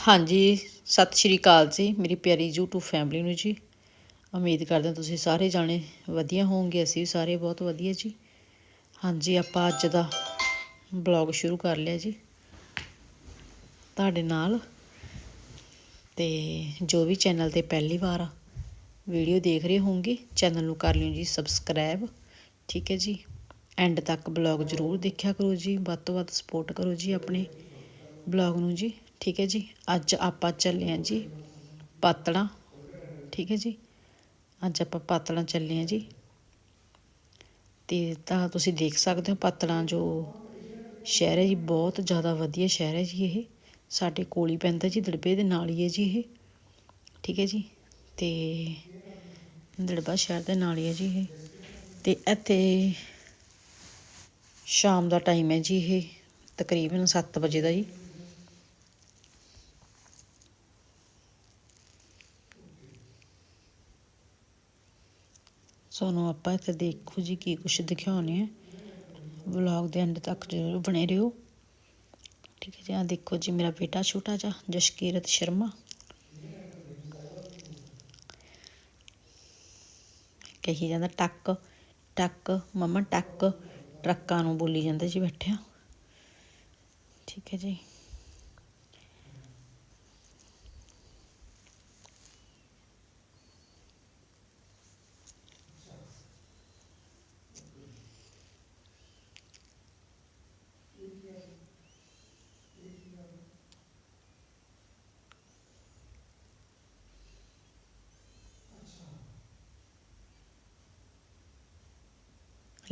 ਹਾਂਜੀ, ਸਤਿ ਸ਼੍ਰੀ ਅਕਾਲ ਜੀ। ਮੇਰੀ ਪਿਆਰੀ YouTube ਫੈਮਿਲੀ ਨੂੰ ਜੀ। ਉਮੀਦ ਕਰਦੇ ਹਾਂ ਤੁਸੀਂ ਸਾਰੇ ਜਾਣੇ ਵਧੀਆ ਹੋਵੋਗੇ, ਅਸੀਂ ਵੀ ਸਾਰੇ ਬਹੁਤ ਵਧੀਆ ਜੀ। ਹਾਂਜੀ, ਆਪਾਂ ਅੱਜ ਦਾ ਬਲੌਗ ਸ਼ੁਰੂ ਕਰ ਲਿਆ ਜੀ। ਤੁਹਾਡੇ ਨਾਲ ਤੇ ਜੋ ਵੀ ਚੈਨਲ ਤੇ ਪਹਿਲੀ ਵਾਰ ਵੀਡੀਓ ਦੇਖ ਰਹੇ ਹੋਵੋਗੇ ਚੈਨਲ ਨੂੰ ਕਰ ਲਿਓ ਜੀ ਸਬਸਕ੍ਰਾਈਬ ਠੀਕ ਹੈ ਜੀ। ਐਂਡ ਤੱਕ ਬਲੌਗ ਜ਼ਰੂਰ ਦੇਖਿਆ ਕਰੋ ਜੀ, ਵੱਧ ਤੋਂ ਵੱਧ ਸਪੋਰਟ ਕਰੋ ਜੀ ਆਪਣੇ ਬਲੌਗ ਨੂੰ ਜੀ। ਠੀਕ ਹੈ ਜੀ, ਅੱਜ ਆਪਾਂ ਚੱਲੇ ਹਾਂ ਜੀ ਪਾਤੜਾ, ਠੀਕ ਹੈ ਜੀ, ਅੱਜ ਆਪਾਂ ਪਾਤੜਾ ਚੱਲੇ ਹਾਂ ਜੀ। ਤੇ ਤਾਂ ਤੁਸੀਂ ਦੇਖ ਸਕਦੇ ਹੋ ਪਾਤੜਾ ਜੋ ਸ਼ਹਿਰ ਹੈ ਜੀ, ਬਹੁਤ ਜ਼ਿਆਦਾ ਵਧੀਆ ਸ਼ਹਿਰ ਹੈ ਜੀ ਇਹ। ਸਾਡੇ ਕੋਲ ਹੀ ਪੈਂਦਾ ਜੀ ਦੜਬੇ ਦੇ ਨਾਲ ਹੀ ਹੈ ਜੀ ਇਹ, ਠੀਕ ਹੈ ਜੀ। ਤੇ ਦੜਬਾ ਸ਼ਹਿਰ ਦੇ ਨਾਲ ਹੀ ਹੈ ਜੀ ਇਹ। ਤੇ ਇੱਥੇ ਸ਼ਾਮ ਦਾ ਟਾਈਮ ਹੈ ਜੀ ਇਹ, ਤਕਰੀਬਨ 7 ਵਜੇ ਦਾ ਜੀ। ਸੋਨੂੰ ਆਪਾਂ ਇੱਥੇ ਦੇਖੋ ਜੀ ਕੀ ਕੁਛ ਦਿਖਾਉਣੇ ਆ। ਵਲੌਗ ਦੇ ਐਂਡ ਤੱਕ ਜ਼ਰੂਰ ਬਣੇ ਰਹੋ। ਠੀਕ ਹੈ ਜੀ ਆ ਦੇਖੋ ਜੀ ਮੇਰਾ ਬੇਟਾ ਛੋਟਾ ਜਿਹਾ, ਜਸ਼ਕੀਰਤ ਸ਼ਰਮਾ। ਕਹੀ ਜਾਂਦਾ ਟੱਕ ਟੱਕ, ਮਮਾ ਟੱਕ, ਟਰੱਕਾਂ ਨੂੰ ਬੋਲੀ ਜਾਂਦਾ ਜੀ ਬੈਠਿਆ। ਠੀਕ ਹੈ ਜੀ।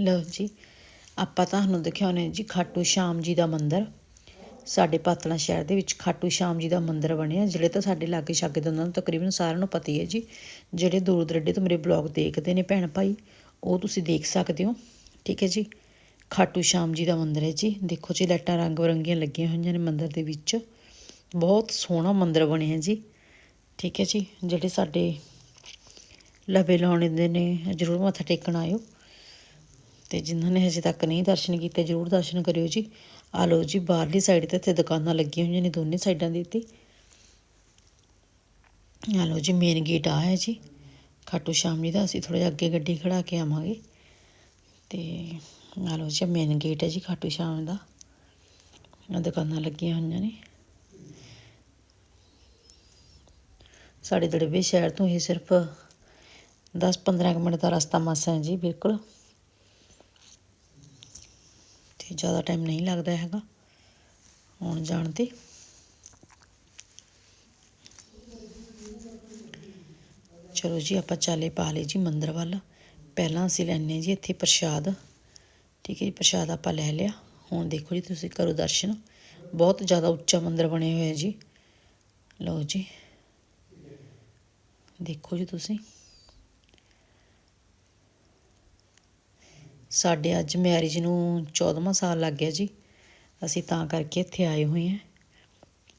ਲਓ ਜੀ, ਆਪਾਂ ਤੁਹਾਨੂੰ ਦਿਖਾਉਨੇ ਜੀ ਖਾਟੂ ਸ਼ਾਮ ਜੀ ਦਾ ਮੰਦਿਰ। ਸਾਡੇ ਪਾਤਲਾ ਸ਼ਹਿਰ ਦੇ ਵਿੱਚ ਖਾਟੂ ਸ਼ਾਮ ਜੀ ਦਾ ਮੰਦਿਰ ਬਣਿਆ। ਜਿਹੜੇ ਤਾਂ ਸਾਡੇ ਲਾਗੇ ਛਾਗੇ ਦੇ ਉਹਨਾਂ ਨੂੰ ਤਕਰੀਬਨ ਸਾਰਿਆਂ ਨੂੰ ਪਤਾ ਹੀ ਹੈ ਜੀ। ਜਿਹੜੇ ਦੂਰ ਦਰੇਡੇ ਤੋਂ ਮੇਰੇ ਬਲੌਗ ਦੇਖਦੇ ਨੇ ਭੈਣ ਭਾਈ, ਉਹ ਤੁਸੀਂ ਦੇਖ ਸਕਦੇ ਹੋ। ਠੀਕ ਹੈ ਜੀ, ਖਾਟੂ ਸ਼ਾਮ ਜੀ ਦਾ ਮੰਦਿਰ ਹੈ ਜੀ। ਦੇਖੋ ਜੀ, ਲਾਈਟਾਂ ਰੰਗ ਬਰੰਗੀਆਂ ਲੱਗੀਆਂ ਹੋਈਆਂ ਨੇ ਮੰਦਿਰ ਦੇ ਵਿੱਚ। ਬਹੁਤ ਸੋਹਣਾ ਮੰਦਿਰ ਬਣਿਆ ਜੀ। ਠੀਕ ਹੈ ਜੀ, ਜਿਹੜੇ ਸਾਡੇ ਲਵੇ ਲਾਉਣੇ ਦੇ ਨੇ, ਜ਼ਰੂਰ ਮੱਥਾ ਟੇਕਣ ਆਇਓ। ਤੇ ਜਿਨ੍ਹਾਂ ਨੇ ਹਜੇ ਤੱਕ ਨਹੀਂ ਦਰਸ਼ਨ ਕੀਤੇ, ਜ਼ਰੂਰ ਦਰਸ਼ਨ ਕਰਿਓ ਜੀ। ਆ ਲਓ ਜੀ, ਬਾਹਰਲੀ ਸਾਈਡ ਤੇ ਇੱਥੇ ਦੁਕਾਨਾਂ ਲੱਗੀਆਂ ਹੋਈਆਂ ਨੇ ਦੋਨੇ ਸਾਈਡਾਂ ਦੇ ਉੱਤੇ। ਆ ਲਓ ਜੀ ਮੇਨ ਗੇਟ ਆ ਹੈ ਜੀ। ਖਾਟੂ ਸ਼ਾਮ ਜੀ ਦਾ, ਅਸੀਂ ਥੋੜਾ ਜਿਹਾ ਅੱਗੇ ਗੱਡੀ ਖੜਾ ਕੇ ਆਵਾਂਗੇ। ਤੇ ਆ ਲਓ ਜੀ ਮੇਨ ਗੇਟ ਹੈ ਜੀ ਖਾਟੂ ਸ਼ਾਮ ਦਾ। ਆ ਦੁਕਾਨਾਂ ਲੱਗੀਆਂ ਹੋਈਆਂ ਨੇ। ਸਾਡੇ ਦੜਬੇ ਸ਼ਹਿਰ ਤੋਂ ਹੀ ਸਿਰਫ 10-15 ਮਿੰਟ ਦਾ ਰਸਤਾ ਮਾਸਾ ਹੈ ਜੀ, ਬਿਲਕੁਲ। ਤੇ ਜ਼ਿਆਦਾ ਟਾਈਮ ਨਹੀਂ ਲੱਗਦਾ ਹੈਗਾ। ਆਉਣ ਜਾਣ ਤੇ। ਚਲੋ ਜੀ, ਆਪਾਂ ਚਾਲੇ ਪਾ ਲਏ ਜੀ ਮੰਦਰ ਵੱਲ। ਪਹਿਲਾਂ ਅਸੀਂ ਲੈਣੇ ਜੀ ਇੱਥੇ ਪ੍ਰਸ਼ਾਦ। ਠੀਕ ਹੈ ਜੀ, ਪ੍ਰਸ਼ਾਦ ਆਪਾਂ ਲੈ ਲਿਆ। ਹੁਣ ਦੇਖੋ ਜੀ, ਤੁਸੀਂ ਕਰੋ ਦਰਸ਼ਨ। ਬਹੁਤ ਜ਼ਿਆਦਾ ਉੱਚਾ ਮੰਦਰ ਬਣਿਆ ਹੋਇਆ ਜੀ। ਲਓ ਜੀ। ਦੇਖੋ ਜੀ ਤੁਸੀਂ। ਸਾਡੇ ਅੱਜ ਮੈਰਿਜ ਨੂੰ 14ਵਾਂ ਸਾਲ ਲੱਗ ਗਿਆ ਜੀ। ਅਸੀਂ ਤਾਂ ਕਰਕੇ ਇੱਥੇ ਆਏ ਹੋਏ ਹਾਂ।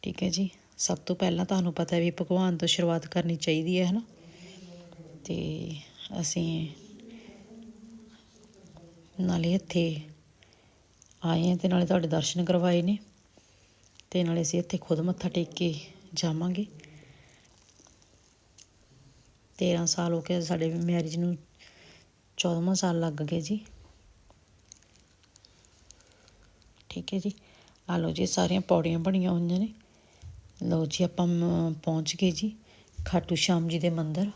ਠੀਕ ਹੈ ਜੀ। ਸਭ ਤੋਂ ਪਹਿਲਾਂ ਤੁਹਾਨੂੰ ਪਤਾ ਵੀ ਭਗਵਾਨ ਤੋਂ ਸ਼ੁਰੂਆਤ ਕਰਨੀ ਚਾਹੀਦੀ ਹੈ ਹੈ ਨਾ ਤੇ ਅਸੀਂ ਨਾਲੇ ਇੱਥੇ ਆਏ ਹਾਂ ਤੇ ਨਾਲੇ ਤੁਹਾਡੇ ਦਰਸ਼ਨ ਕਰਵਾਏ ਨੇ। ਤੇ ਨਾਲੇ ਅਸੀਂ ਇੱਥੇ ਖੁਦ ਮੱਥਾ ਟੇਕ ਕੇ ਜਾਵਾਂਗੇ। 13 ਸਾਲ ਹੋ ਗਏ ਸਾਡੇ ਮੈਰਿਜ ਨੂੰ 14ਵਾਂ ਸਾਲ ਲੱਗ ਗਿਆ ਜੀ। ਠੀਕ ਹੈ ਜੀ। ਆ ਲਓ ਜੀ, ਸਾਰੀਆਂ ਪੌੜੀਆਂ ਬਣੀਆਂ ਹੋਈਆਂ ਨੇ। ਲਓ ਜੀ, ਆਪਾਂ ਪਹੁੰਚ ਗਏ ਜੀ, ਖਾਟੂ ਸ਼ਾਮ ਜੀ ਦੇ ਮੰਦਿਰ।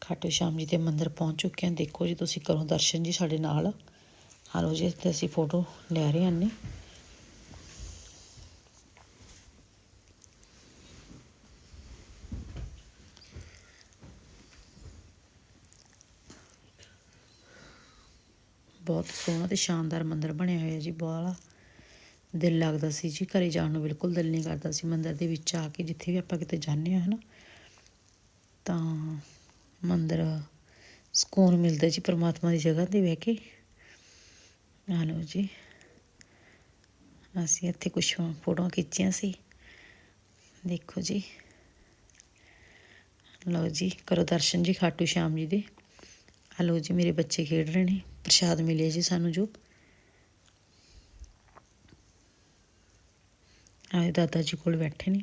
ਖਾਟੂ ਸ਼ਾਮ ਜੀ ਦੇ ਮੰਦਿਰ ਪਹੁੰਚ ਚੁੱਕੇ ਹਾਂ। ਦੇਖੋ ਜੀ, ਤੁਸੀਂ ਕਰੋ ਦਰਸ਼ਨ ਜੀ ਸਾਡੇ ਨਾਲ। ਆ ਲਓ ਜੀ, ਇੱਥੇ ਅਸੀਂ ਫੋਟੋ ਲੈ ਰਹੇ ਹਾਂ ਨੇ ਬਹੁਤ ਸੋਹਣਾ ਤੇ ਸ਼ਾਨਦਾਰ ਮੰਦਿਰ ਬਣਿਆ ਹੋਇਆ ਜੀ ਬਾਲਾ ਦਿਲ ਲੱਗਦਾ ਸੀ ਜੀ, ਘਰੇ ਜਾਣ ਨੂੰ ਬਿਲਕੁਲ ਦਿਲ ਨਹੀਂ ਕਰਦਾ ਸੀ ਮੰਦਿਰ ਦੇ ਵਿੱਚ ਆ ਕੇ, ਜਿੱਥੇ ਵੀ ਆਪਾਂ ਕਿਤੇ ਜਾਂਦੇ ਆ ਹਨਾ, ਤਾਂ ਮੰਦਿਰ ਸਕੂਨ ਮਿਲਦਾ ਜੀ ਪ੍ਰਮਾਤਮਾ ਦੀ ਜਗ੍ਹਾ ਤੇ ਬਹਿ ਕੇ। ਆ ਲਓ ਜੀ, ਅਸੀਂ ਇੱਥੇ ਕੁਝ ਫੋਟੋਆਂ ਖਿੱਚੀਆਂ ਸੀ। ਦੇਖੋ ਜੀ। ਲਓ ਜੀ, ਕਰੋ ਦਰਸ਼ਨ ਜੀ, ਖਾਟੂ ਸ਼ਾਮ ਜੀ ਦੇ। ਆ ਲਓ ਜੀ, ਮੇਰੇ ਬੱਚੇ ਖੇਡ ਰਹੇ ਨੇ। ਪ੍ਰਸ਼ਾਦ ਮਿਲਿਆ ਜੀ ਸਾਨੂੰ ਜੋ। ਆਏ ਦਾਦਾ ਜੀ ਕੋਲ ਬੈਠੇ ਨੇ।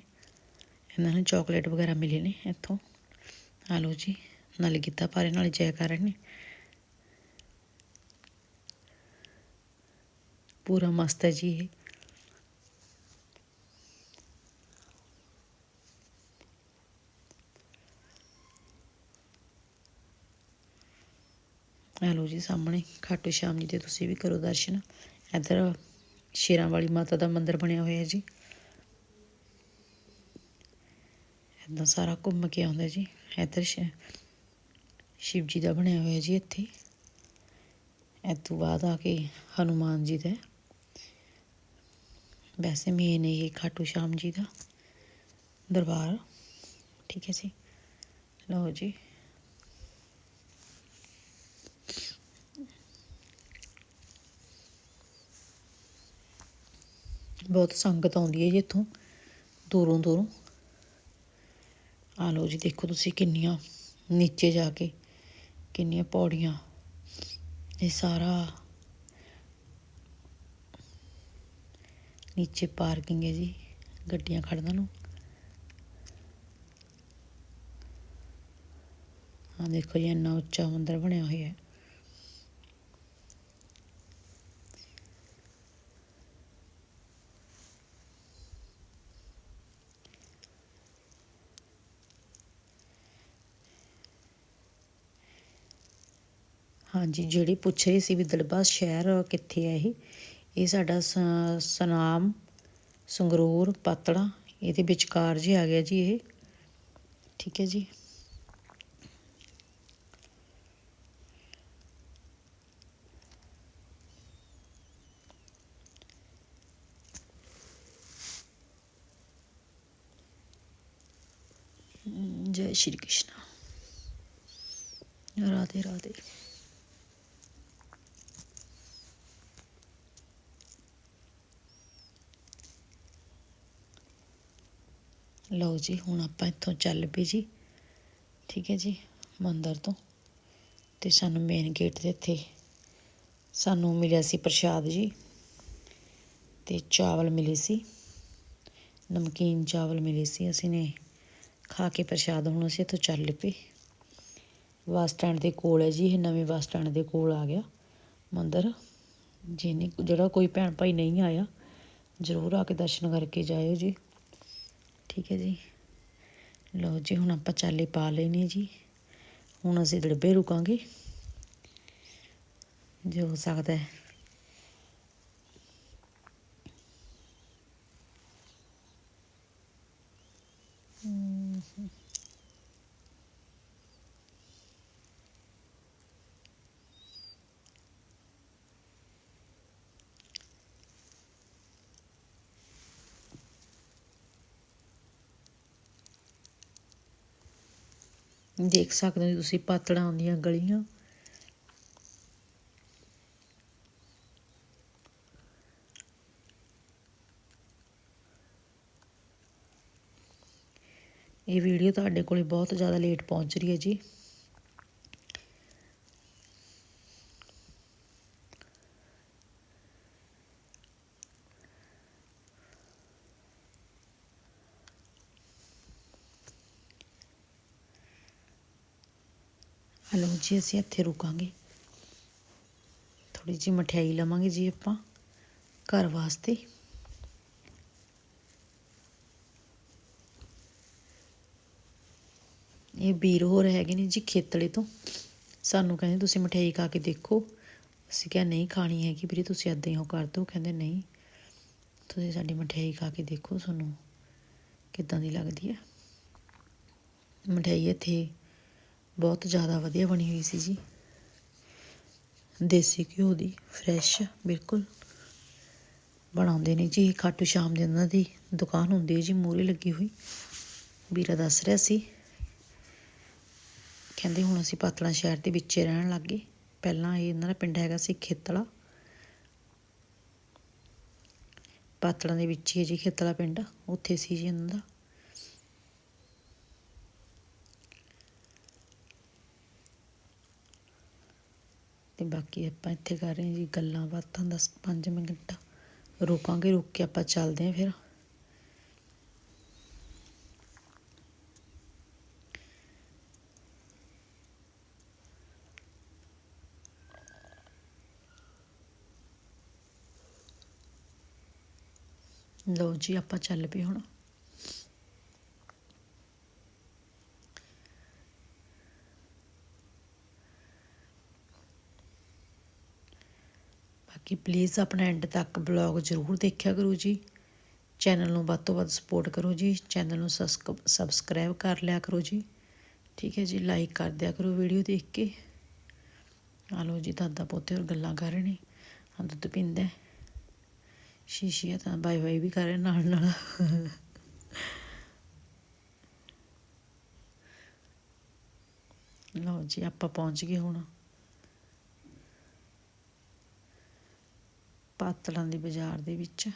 ਇਹਨਾਂ ਨੂੰ ਚਾਕਲੇਟ ਵਗੈਰਾ ਮਿਲੇ ਨੇ ਇੱਥੋਂ। ਆ ਲਓ ਜੀ, ਨਾਲੇ ਗਿੱਧਾ ਪਾ ਰਹੇ ਨਾਲੇ ਜੈ ਕਰ ਰਹੇ ਨੇ। ਪੂਰਾ ਮਸਤ ਹੈ ਜੀ ਇਹ। ਆ ਲਓ ਜੀ ਸਾਹਮਣੇ ਖਾਟੂ ਸ਼ਾਮ ਜੀ ਦੇ ਤੁਸੀਂ ਵੀ ਕਰੋ ਦਰਸ਼ਨ। ਇੱਧਰ ਸ਼ੇਰਾਂ ਵਾਲੀ ਮਾਤਾ ਦਾ ਮੰਦਿਰ ਬਣਿਆ ਹੋਇਆ ਜੀ। ਇੱਦਾਂ ਸਾਰਾ ਘੁੰਮ ਕੇ ਆਉਂਦਾ ਜੀ। ਇੱਧਰ ਸ਼- ਸ਼ਿਵ ਜੀ ਦਾ ਬਣਿਆ ਹੋਇਆ ਜੀ ਇੱਥੇ। ਇਹ ਤੋਂ ਬਾਅਦ ਆ ਕੇ ਹਨੂਮਾਨ ਜੀ ਦਾ। ਵੈਸੇ ਮੇਨ ਇਹ ਖਾਟੂ ਸ਼ਾਮ ਜੀ ਦਾ ਦਰਬਾਰ। ਠੀਕ ਹੈ ਜੀ। ਲਓ ਜੀ। ਬਹੁਤ ਸੰਗਤ ਆਉਂਦੀ ਹੈ ਜੀ ਇੱਥੋਂ, ਦੂਰੋਂ ਦੂਰੋਂ। ਆ ਲਓ ਜੀ, ਦੇਖੋ ਤੁਸੀਂ ਕਿੰਨੀਆਂ ਨੀਚੇ ਜਾ ਕੇ, ਕਿੰਨੀਆਂ ਪੌੜੀਆਂ। ਇਹ ਸਾਰਾ ਨੀਚੇ ਪਾਰਕਿੰਗ ਹੈ ਜੀ, ਗੱਡੀਆਂ ਖੜਨ ਨੂੰ। ਆ ਦੇਖੋ ਜੀ, ਇੰਨਾ ਉੱਚਾ ਮੰਦਰ ਬਣਿਆ ਹੋਇਆ ਹੈ। ਹਾਂਜੀ, ਜਿਹੜੇ ਪੁੱਛ ਰਹੇ ਸੀ ਵੀ ਦਲਬਾ ਸ਼ਹਿਰ ਕਿੱਥੇ ਹੈ ਇਹ? ਇਹ ਸਾਡਾ ਸਨਾਮ, ਸੰਗਰੂਰ, ਪਾਤੜਾ, ਇਹਦੇ ਵਿਚਕਾਰ ਜੀ ਆ ਗਿਆ ਜੀ ਇਹ। ਠੀਕ ਹੈ ਜੀ। ਜੈ ਸ਼੍ਰੀ ਕ੍ਰਿਸ਼ਨ। ਰਾਧੇ ਰਾਧੇ। ਲਓ ਜੀ, ਹੁਣ ਆਪਾਂ ਇੱਥੋਂ ਚੱਲ ਪਏ ਜੀ। ਠੀਕ ਹੈ ਜੀ, ਮੰਦਰ ਤੋਂ। ਤੇ ਸਾਨੂੰ ਮੇਨ ਗੇਟ ਦੇ ਇੱਥੇ ਸਾਨੂੰ ਮਿਲਿਆ ਸੀ ਪ੍ਰਸ਼ਾਦ ਜੀ। ਤੇ ਚਾਵਲ ਮਿਲੇ ਸੀ। ਨਮਕੀਨ ਚਾਵਲ ਮਿਲੇ ਸੀ। ਅਸੀਂ ਨੇ ਖਾ ਕੇ ਪ੍ਰਸ਼ਾਦ ਹੁਣ ਅਸੀਂ ਇੱਥੋਂ ਚੱਲ ਪਏ। ਬੱਸ ਸਟੈਂਡ ਦੇ ਕੋਲ ਹੈ ਜੀ, ਇਹ ਨਵੇਂ ਬੱਸ ਸਟੈਂਡ ਦੇ ਕੋਲ ਆ ਗਿਆ ਮੰਦਰ। ਜਿਹਨੇ ਜਿਹੜਾ ਕੋਈ ਭੈਣ ਭਾਈ ਨਹੀਂ ਆਇਆ, ਜ਼ਰੂਰ ਆ ਕੇ ਦਰਸ਼ਨ ਕਰਕੇ ਜਾਇਓ ਜੀ। ਠੀਕ ਹੈ ਜੀ। ਲਓ ਜੀ, ਹੁਣ ਆਪਾਂ ਚਾਲੇ ਪਾ ਲੈਨੇ ਜੀ। ਹੁਣ ਅਸੀਂ ਡੱਬੇ ਰੁਕਾਂਗੇ। ਜੋ ਹੋ ਸਕਦਾ ਹੈ। ਦੇਖ ਸਕਦੇ ਹੋ ਤੁਸੀਂ ਪਾਤੜਾਂ ਆਉਂਦੀਆਂ ਗਲੀਆਂ। ਇਹ ਵੀਡੀਓ ਤੁਹਾਡੇ ਕੋਲੇ ਬਹੁਤ ਜ਼ਿਆਦਾ ਲੇਟ ਪਹੁੰਚ ਰਹੀ ਹੈ ਜੀ ਹਲੋ ਜੀ ਅਸੀਂ ਇੱਥੇ ਰੁਕਾਂਗੇ ਥੋੜੀ ਜਿਹੀ ਮਠਿਆਈ ਲਵਾਂਗੇ ਜੀ ਆਪਾਂ ਘਰ ਵਾਸਤੇ। ਇਹ ਵੀਰ ਹੋਰ ਹੈਗੇ ਨੇ ਜੀ ਖੇਤਲੇ ਤੋਂ। ਸਾਨੂੰ ਕਹਿੰਦੇ ਤੁਸੀਂ ਮਠਿਆਈ ਖਾ ਕੇ ਦੇਖੋ। ਅਸੀਂ ਕਿਹਾ ਨਹੀਂ ਖਾਣੀ ਹੈਗੀ ਵੀਰੇ, ਤੁਸੀਂ ਐਦਾਂ ਹੀ ਉਹ ਕਰ ਦਿਓ। ਕਹਿੰਦੇ ਨਹੀਂ, ਤੁਸੀਂ ਸਾਡੀ ਮਠਿਆਈ ਖਾ ਕੇ ਦੇਖੋ ਤੁਹਾਨੂੰ ਕਿੱਦਾਂ ਦੀ ਲੱਗਦੀ ਹੈ। ਮਠਿਆਈ ਇੱਥੇ ਬਹੁਤ ਜ਼ਿਆਦਾ ਵਧੀਆ ਬਣੀ ਹੋਈ ਸੀ ਜੀ। ਦੇਸੀ ਘਿਓ ਦੀ ਫਰੈਸ਼ ਬਿਲਕੁਲ ਬਣਾਉਂਦੇ ਨੇ ਜੀ। ਖਾਟੂ ਸ਼ਾਮ ਦੇ ਉਹਨਾਂ ਦੀ ਦੁਕਾਨ ਹੁੰਦੀ ਹੈ ਜੀ ਮੂਰੇ ਲੱਗੀ ਹੋਈ। ਵੀਰਾ ਦੱਸ ਰਿਹਾ ਸੀ। ਕਹਿੰਦੇ ਹੁਣ ਅਸੀਂ ਪਾਤੜਾ ਸ਼ਹਿਰ ਦੇ ਵਿੱਚ ਰਹਿਣ ਲੱਗ ਗਏ। ਪਹਿਲਾਂ ਇਹ ਇਹਨਾਂ ਦਾ ਪਿੰਡ ਹੈਗਾ ਸੀ ਖੇਤਲਾ। ਪਾਤੜਾਂ ਦੇ ਵਿੱਚ ਹੀ ਹੈ ਜੀ, ਖੇਤਲਾ ਪਿੰਡ। ਉੱਥੇ ਸੀ ਜੀ ਇਹਨਾਂ ਦਾ। ਬਾਕੀ ਆਪਾਂ ਇੱਥੇ ਕਰ ਰਹੇ ਹਾਂ ਜੀ ਗੱਲਾਂ ਬਾਤਾਂ 10 5 ਮਿੰਟ। ਰੋਕਾਂਗੇ, ਰੁਕ ਕੇ ਆਪਾਂ ਚੱਲਦੇ ਹਾਂ ਫਿਰ। ਲਓ ਜੀ, ਆਪਾਂ ਚੱਲ ਪਏ ਹੁਣ। ਕਿ ਪਲੀਜ਼ ਆਪਣਾ ਐਂਡ ਤੱਕ ਬਲੌਗ ਜ਼ਰੂਰ ਦੇਖਿਆ ਕਰੋ ਜੀ। ਚੈਨਲ ਨੂੰ ਵੱਧ ਤੋਂ ਵੱਧ ਸਪੋਰਟ ਕਰੋ ਜੀ। ਚੈਨਲ ਨੂੰ ਸਬਸਕ੍ਰਾਈਬ ਕਰ ਲਿਆ ਕਰੋ ਜੀ। ਠੀਕ ਹੈ ਜੀ ਲਾਈਕ ਕਰ ਦਿਆ ਕਰੋ ਵੀਡੀਓ ਦੇਖ ਕੇ। ਆ ਲਓ ਜੀ, ਦਾਦਾ ਪੋਤੇ ਹੋਰ ਗੱਲਾਂ ਕਰ ਰਹੇ ਨੇ। ਹਾਂ ਦੁੱਧ ਪੀਂਦਾ ਹੈ। ਸ਼ੀਸ਼ੀਆ ਤਾਂ ਬਾਈ ਬਾਈ ਵੀ ਕਰ ਰਹੇ ਨਾਲ ਨਾਲ। ਲਓ ਜੀ, ਆਪਾਂ ਪਹੁੰਚ ਗਏ ਹੁਣ। ਪਾਤਲਾਂ ਦੇ ਬਾਜ਼ਾਰ ਦੇ ਵਿੱਚ।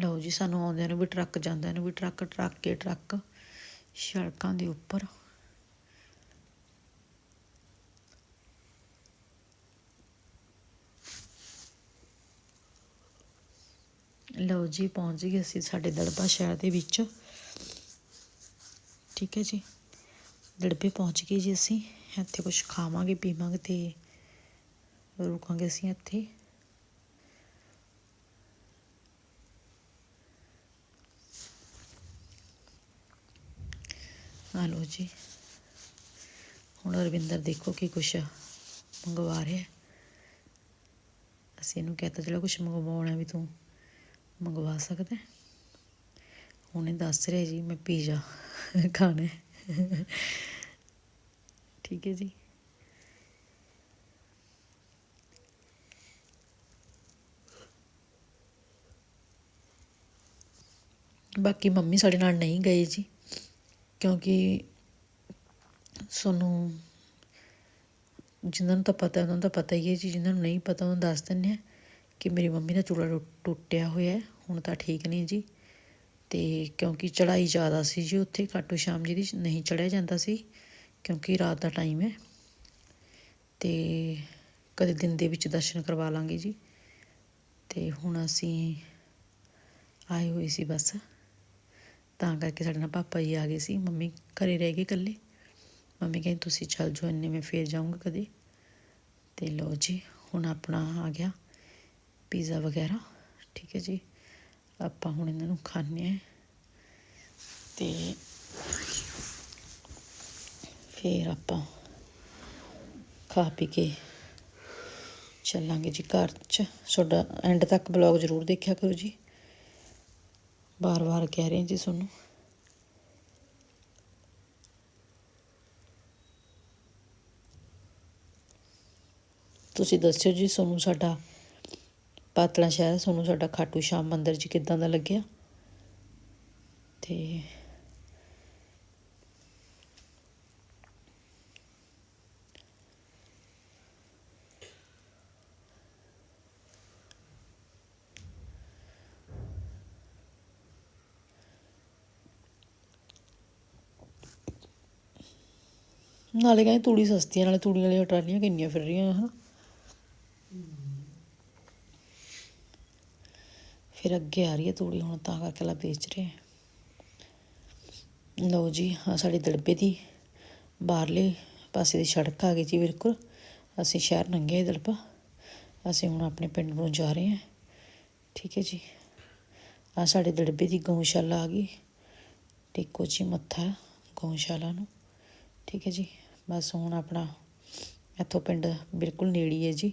ਲਓ ਜੀ, ਸਾਨੂੰ ਆਉਂਦਿਆਂ ਨੂੰ ਵੀ ਟਰੱਕ, ਜਾਂਦਿਆਂ ਨੂੰ ਵੀ ਟਰੱਕ ਟਰੱਕ ਕੇ ਟਰੱਕ ਸੜਕਾਂ ਦੇ ਉੱਪਰ। ਲਓ ਜੀ, ਪਹੁੰਚ ਗਏ ਅਸੀਂ ਸਾਡੇ ਦੜਬਾ ਸ਼ਹਿਰ ਦੇ ਵਿੱਚ। ਠੀਕ ਹੈ ਜੀ, ਦੜਬੇ ਪਹੁੰਚ ਗਏ ਜੀ ਅਸੀਂ। ਇੱਥੇ ਕੁਝ ਖਾਵਾਂਗੇ, ਪੀਵਾਂਗੇ ਤੇ ਰੁਕਾਂਗੇ ਅਸੀਂ ਇੱਥੇ। ਆ ਲਓ ਜੀ। ਹੁਣ ਰਵਿੰਦਰ ਦੇਖੋ ਕੀ ਕੁਛ ਮੰਗਵਾ ਰਿਹਾ। ਅਸੀਂ ਇਹਨੂੰ ਕਹਤਾ ਜਿਹੜਾ ਕੁਛ ਮੰਗਵਾਉਣਾ ਵੀ ਤੂੰ, ਮੰਗਵਾ ਸਕਦਾ ਹੈ। ਹੁਣ ਇਹ ਦੱਸ ਰਿਹਾ ਜੀ, ਮੈਂ ਪੀਜ਼ਾ ਖਾਣਾ ਠੀਕ ਹੈ ਜੀ। ਬਾਕੀ ਮੰਮੀ ਸਾਡੇ ਨਾਲ ਨਹੀਂ ਗਏ ਜੀ। ਕਿਉਂਕਿ ਸਾਨੂੰ ਜਿਨ੍ਹਾਂ ਨੂੰ ਤਾਂ ਪਤਾ, ਉਹਨਾਂ ਨੂੰ ਤਾਂ ਪਤਾ ਹੀ ਹੈ ਜੀ, ਜਿਨ੍ਹਾਂ ਨੂੰ ਨਹੀਂ ਪਤਾ ਉਹਨਾਂ ਨੂੰ ਦੱਸ ਦਿੰਦੇ ਹਾਂ ਕਿ ਮੇਰੀ ਮੰਮੀ ਦਾ ਚੂੜਾ ਟੁੱਟਿਆ ਹੋਇਆ ਹੁਣ ਤਾਂ ਠੀਕ ਨਹੀਂ ਜੀ। ਅਤੇ ਕਿਉਂਕਿ ਚੜਾਈ ਜ਼ਿਆਦਾ ਸੀ ਜੀ ਉੱਥੇ ਖਾਟੂ ਸ਼ਾਮ ਜੀ ਦੀ ਨਹੀਂ ਚੜਿਆ ਜਾਂਦਾ ਸੀ, ਕਿਉਂਕਿ ਰਾਤ ਦਾ ਟਾਈਮ ਹੈ। ਤੇ ਕਦੇ ਦਿਨ ਦੇ ਵਿੱਚ ਦਰਸ਼ਨ ਕਰਵਾ ਲਾਂਗੇ ਜੀ। ਤੇ ਹੁਣ ਅਸੀਂ ਆਏ ਹੋਏ ਸੀ ਬਸ। ਤਾਂ ਕਰਕੇ ਸਾਡੇ ਨਾਲ ਪਾਪਾ ਜੀ ਆ ਗਏ ਸੀ। ਮੰਮੀ ਘਰੇ ਰਹਿ ਗਏ ਇਕੱਲੇ। ਮੰਮੀ ਕਹਿੰਦੀ, ਤੁਸੀਂ ਚੱਲ ਜਾਓ, ਇੰਨੇ ਮੈਂ ਫੇਰ ਜਾਊਂਗਾ ਕਦੇ। ਤੇ ਲਓ ਜੀ, ਹੁਣ ਆਪਣਾ ਆ ਗਿਆ ਪੀਜ਼ਾ ਵਗੈਰਾ। ਠੀਕ ਹੈ ਜੀ, ਆਪਾਂ ਹੁਣ ਇਹਨਾਂ ਨੂੰ ਖਾਣੇ ਆ ਤੇ ਫੇਰ ਆਪਾਂ ਖਾ ਪੀ ਕੇ ਚੱਲਾਂਗੇ ਜੀ ਘਰ 'ਚ। ਤੁਹਾਡਾ ਐਂਡ ਤੱਕ ਬਲੌਗ ਜ਼ਰੂਰ ਦੇਖਿਆ ਕਰੋ ਜੀ। ਬਾਰ-ਬਾਰ ਕਹਿ ਰਹੇ ਜੀ ਤੁਹਾਨੂੰ। ਤੁਸੀਂ ਦੱਸਿਓ ਜੀ ਤੁਹਾਨੂੰ ਸਾਡਾ ਪਾਤਲਾ ਸ਼ਹਿਰ ਤੁਹਾਨੂੰ ਸਾਡਾ ਖਾਟੂ ਸ਼ਾਮ ਮੰਦਿਰ ਜੀ ਕਿੱਦਾਂ ਦਾ ਲੱਗਿਆ? ਤੇ ਨਾਲੇ ਕਹਿੰਦੇ ਤੂੜੀ ਸਸਤੀ ਹੈ ਨਾਲੇ ਤੂੜੀਆਂ ਵਾਲੀਆਂ ਟਰਾਲੀਆਂ ਕਿੰਨੀਆਂ ਫਿਰ ਰਹੀਆਂ ਹਨ ਫਿਰ ਅੱਗੇ ਆ ਰਹੀ ਹੈ ਤੂੜੀ, ਹੁਣ ਤਾਂ ਕਰਕੇ ਲਾ ਵੇਚ ਰਹੇ ਹੈ। ਲਓ ਜੀ ਹਾਂ ਸਾਡੇ ਦੜਬੇ ਦੀ ਬਾਹਰਲੇ ਪਾਸੇ ਦੀ ਸੜਕ ਆ ਗਈ ਜੀ ਬਿਲਕੁਲ। ਅਸੀਂ ਸ਼ਹਿਰ ਨੰਗੇ ਦੜਬਾ ਅਸੀਂ ਹੁਣ ਆਪਣੇ ਪਿੰਡ ਨੂੰ ਜਾ ਰਹੇ ਹਾਂ। ਠੀਕ ਹੈ ਜੀ। ਆ ਸਾਡੇ ਦੜਬੇ ਦੀ ਗਊਸ਼ਾਲਾ ਆ ਗਈ। ਟੇਕੋ ਜੀ ਮੱਥਾ ਗਊਸ਼ਾਲਾ ਨੂੰ। ਠੀਕ ਹੈ ਜੀ। ਬਸ ਹੁਣ ਆਪਣਾ ਇੱਥੋਂ ਪਿੰਡ ਬਿਲਕੁਲ ਨੇੜੇ ਹੈ ਜੀ।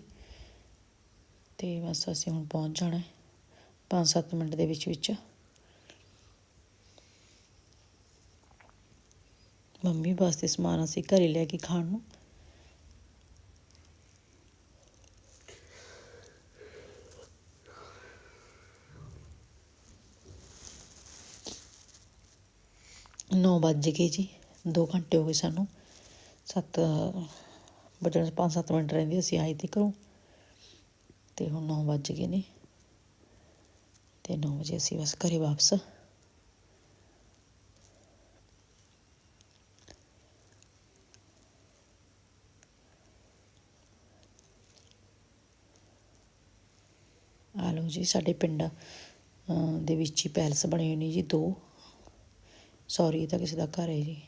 ਤੇ ਬਸ ਅਸੀਂ ਹੁਣ ਪਹੁੰਚ ਜਾਣਾ ਹੈ 5-7 ਮਿੰਟ ਦੇ ਵਿੱਚ ਵਿੱਚ। ਮੰਮੀ ਵਾਸਤੇ ਸਮਾਨ ਅਸੀਂ ਘਰੇ ਲੈ ਕੇ ਖਾਣ ਨੂੰ। ਨੌ ਵੱਜ ਗਏ ਜੀ 2 ਘੰਟੇ ਹੋ ਗਏ ਸਾਨੂੰ। ਸੱਤ, ਵੱਜਣ 'ਚ ਪੰਜ ਸੱਤ ਮਿੰਟ ਰਹਿੰਦੇ ਅਸੀਂ ਆਏ ਤੇ ਘਰੋਂ। ਤੇ ਹੁਣ 9 ਵੱਜ ਗਏ ਨੇ। ਤੇ 9 ਵਜੇ ਅਸੀਂ ਬਸ ਘਰੇ ਵਾਪਸ। ਆ ਲਓ ਜੀ, ਸਾਡੇ ਪਿੰਡ ਦੇ ਵਿੱਚ ਹੀ ਪੈਲਸ ਬਣੇ ਹੋਏ ਨੇ ਜੀ, ਦੋ। ਸੌਰੀ, ਇਹ ਤਾਂ ਕਿਸੇ ਦਾ ਘਰ ਹੈ ਜੀ।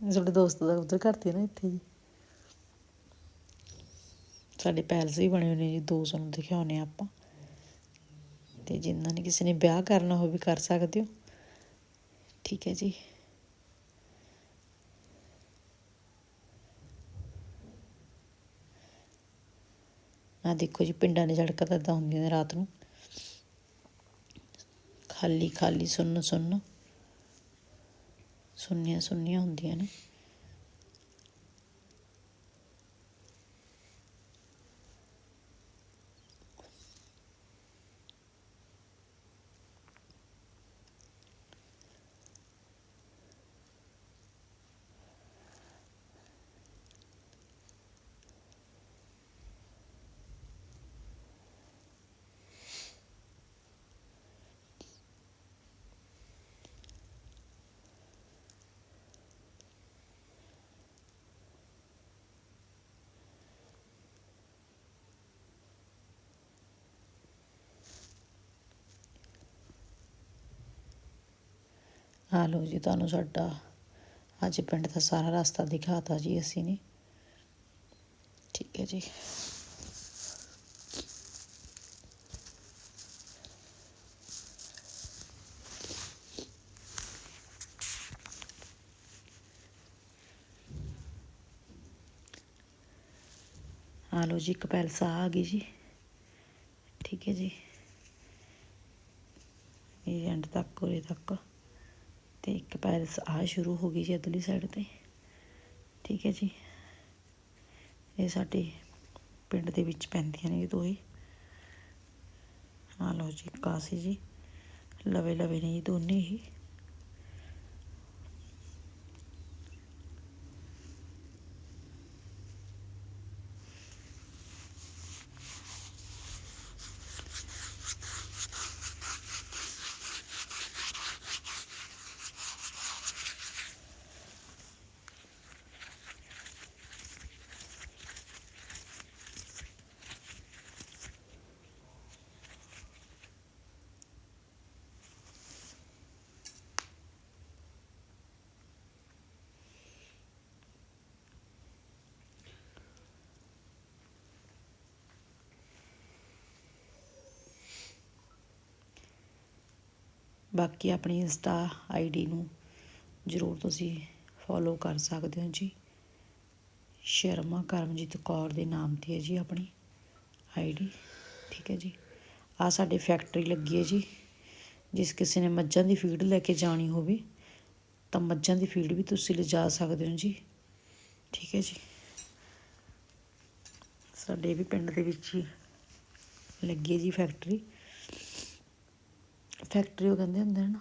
ਸਾਡੇ ਦੋਸਤ ਦਾ ਉਧਰ ਘਰ ਨਾ ਇੱਥੇ ਜੀ। ਸਾਡੇ ਪੈਲਸ ਵੀ ਬਣੇ ਹੋਏ ਨੇ ਜੀ, ਦੋ ਤੁਹਾਨੂੰ ਦਿਖਾਉਣੇ ਆਪਾਂ। ਤੇ ਜਿਨ੍ਹਾਂ ਨੇ ਕਿਸੇ ਨੇ ਵਿਆਹ ਕਰਨਾ ਹੋਵੇ ਕਰ ਸਕਦੇ ਹੋ। ਠੀਕ ਹੈ ਜੀ। ਆ ਦੇਖੋ ਜੀ, ਪਿੰਡਾਂ ਦੇ ਸੜਕਾਂ ਤਾਂ ਏਦਾਂ ਹੁੰਦੀਆਂ ਨੇ ਰਾਤ ਨੂੰ। ਖਾਲੀ ਖਾਲੀ ਸੁੰਨ ਸੁੰਨ ਸੁੰਨੀਆਂ ਸੁੰਨੀਆਂ ਹੁੰਦੀਆਂ ਨੇ। ਆ ਜੀ ਤੁਹਾਨੂੰ ਸਾਡਾ ਅੱਜ ਪਿੰਡ ਦਾ ਸਾਰਾ ਰਸਤਾ ਦਿਖਾਤਾ ਜੀ ਅਸੀਂ ਨੇ। ਠੀਕ ਹੈ ਜੀ। ਆ ਲਓ ਜੀ ਇੱਕ ਪੈਲਸ ਆ ਆ ਗਈ ਜੀ। ਠੀਕ ਹੈ ਜੀ। ਇਹ ਐਂਡ ਤੱਕ, ਉਰੇ ਤੱਕ। ਤੇ ਇੱਕ ਪੈਲਸ ਆ ਸ਼ੁਰੂ ਹੋ ਗਈ ਜੀ ਅਦਲੀ ਸਾਈਡ ਤੇ। ਠੀਕ ਹੈ ਜੀ। ਇਹ ਸਾਡੇ ਪਿੰਡ ਦੇ ਵਿੱਚ ਪੈਂਦੀਆਂ ਨੇ ਇਹ ਦੋਏ ਆ ਲਓ ਜੀ, ਕਾਸੀ ਜੀ। ਲਵੇ ਲਵੇ ਨੇ ਜੀ ਦੋਨੇ ਹੀ। ਬਾਕੀ ਆਪਣੀ ਇੰਸਟਾ ਆਈਡੀ ਨੂੰ ਜ਼ਰੂਰ ਤੁਸੀਂ ਫੋਲੋ ਕਰ ਸਕਦੇ ਹੋ ਜੀ। ਸ਼ਰਮਾ ਕਰਮਜੀਤ ਕੌਰ ਦੇ ਨਾਮ ਤੇ ਹੈ ਜੀ ਆਪਣੀ ਆਈਡੀ, ਠੀਕ ਹੈ ਜੀ। ਆ ਸਾਡੇ ਫੈਕਟਰੀ ਲੱਗੀ ਹੈ ਜੀ, ਜਿਸ ਕਿਸੇ ਨੇ ਮੱਝਾਂ ਦੀ ਫੀਡ ਲੈ ਕੇ ਜਾਣੀ ਹੋਵੇ, ਤਾਂ ਮੱਝਾਂ ਦੀ ਫੀਡ ਵੀ ਤੁਸੀਂ ਲਿਜਾ ਸਕਦੇ ਹੋ ਜੀ, ਠੀਕ ਹੈ ਜੀ। ਸਾਡੇ ਵੀ ਪਿੰਡ ਦੇ ਵਿੱਚ ਹੀ ਲੱਗੀ ਹੈ ਜੀ ਫੈਕਟਰੀ। ਫੈਕਟਰੀ ਉਹ ਕਹਿੰਦੇ ਹੁੰਦੇ ਨੇ ਨਾ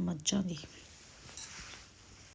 ਮੱਝਾਂ ਦੀ।